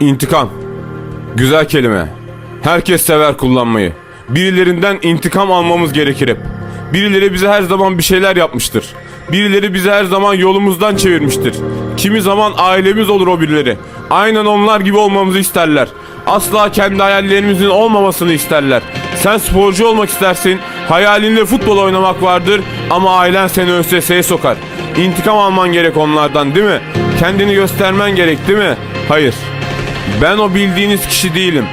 İntikam. Güzel kelime. Herkes sever kullanmayı. Birilerinden intikam almamız gerekir hep. Birileri bize her zaman bir şeyler yapmıştır. Birileri bizi her zaman yolumuzdan çevirmiştir. Kimi zaman ailemiz olur o birileri. Aynen onlar gibi olmamızı isterler. Asla kendi hayallerimizin olmamasını isterler. Sen sporcu olmak istersin, hayalinde futbol oynamak vardır ama ailen seni ÖSS'ye sokar. İntikam alman gerek onlardan değil mi? Kendini göstermen gerek değil mi? Hayır. Ben o bildiğiniz kişi değilim.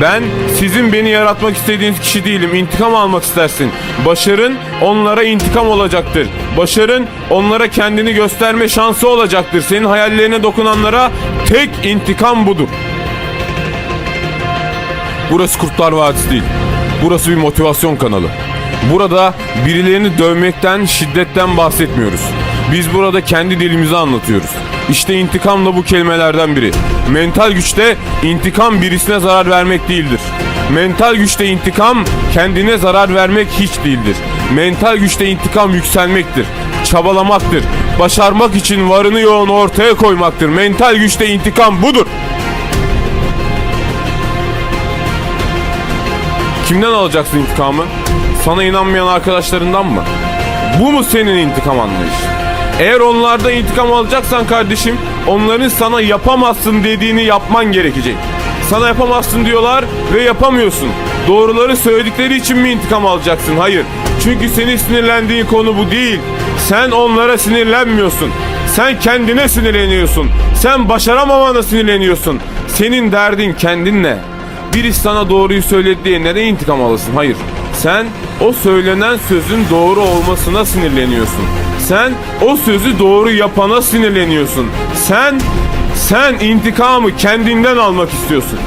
Ben sizin beni yaratmak istediğiniz kişi değilim. İntikam almak istersin. Başarın onlara intikam olacaktır. Başarın onlara kendini gösterme şansı olacaktır. Senin hayallerine dokunanlara tek intikam budur. Burası Kurtlar Vadisi değil. Burası bir motivasyon kanalı. Burada birilerini dövmekten, şiddetten bahsetmiyoruz. Biz burada kendi dilimizi anlatıyoruz. İşte intikam da bu kelimelerden biri. Mental güçte intikam birisine zarar vermek değildir. Mental güçte intikam kendine zarar vermek hiç değildir. Mental güçte intikam yükselmektir. Çabalamaktır. Başarmak için varını yoğunu ortaya koymaktır. Mental güçte intikam budur. Kimden alacaksın intikamı? Sana inanmayan arkadaşlarından mı? Bu mu senin intikam anlayışın? Eğer onlarda intikam alacaksan kardeşim, onların sana yapamazsın dediğini yapman gerekecek. Sana yapamazsın diyorlar ve yapamıyorsun. Doğruları söyledikleri için mi intikam alacaksın? Hayır. Çünkü senin sinirlendiğin konu bu değil. Sen onlara sinirlenmiyorsun. Sen kendine sinirleniyorsun. Sen başaramamana sinirleniyorsun. Senin derdin kendinle. Birisi sana doğruyu söyledi diye neden intikam alasın? Hayır. Sen o söylenen sözün doğru olmasına sinirleniyorsun. Sen o sözü doğru yapana sinirleniyorsun. Sen sen intikamı kendinden almak istiyorsun.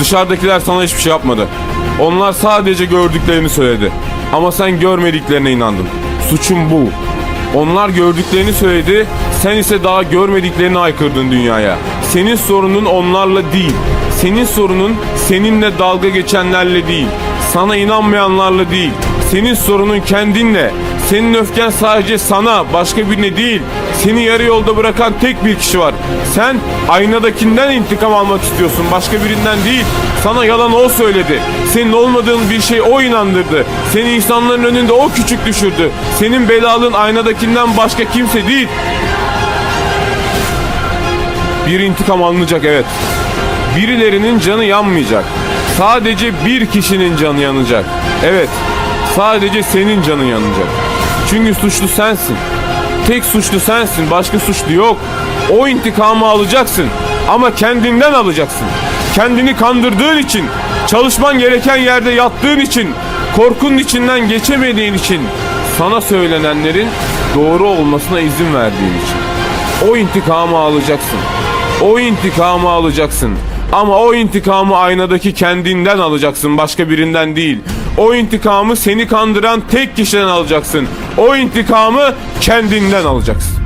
Dışarıdakiler sana hiçbir şey yapmadı. Onlar sadece gördüklerini söyledi. Ama sen görmediklerine inandın. Suçun bu. Onlar gördüklerini söyledi, sen ise daha görmediklerini aykırdın dünyaya. Senin sorunun onlarla değil. Senin sorunun seninle dalga geçenlerle değil. Sana inanmayanlarla değil. Senin sorunun kendinle. Senin öfken sadece sana, başka birine değil. Seni yarı yolda bırakan tek bir kişi var. Sen aynadakinden intikam almak istiyorsun, başka birinden değil. Sana yalan o söyledi. Senin olmadığın bir şey o inandırdı. Seni insanların önünde o küçük düşürdü. Senin belalın aynadakinden başka kimse değil. Bir intikam alınacak evet. Birilerinin canı yanmayacak. Sadece bir kişinin canı yanacak. Evet. Sadece senin canın yanacak. Çünkü suçlu sensin. Tek suçlu sensin. Başka suçlu yok. O intikamı alacaksın. Ama kendinden alacaksın. Kendini kandırdığın için, çalışman gereken yerde yattığın için, korkunun içinden geçemediğin için, sana söylenenlerin doğru olmasına izin verdiğin için. O intikamı alacaksın. O intikamı alacaksın. Ama o intikamı aynadaki kendinden alacaksın, başka birinden değil. O intikamı seni kandıran tek kişiden alacaksın. O intikamı kendinden alacaksın.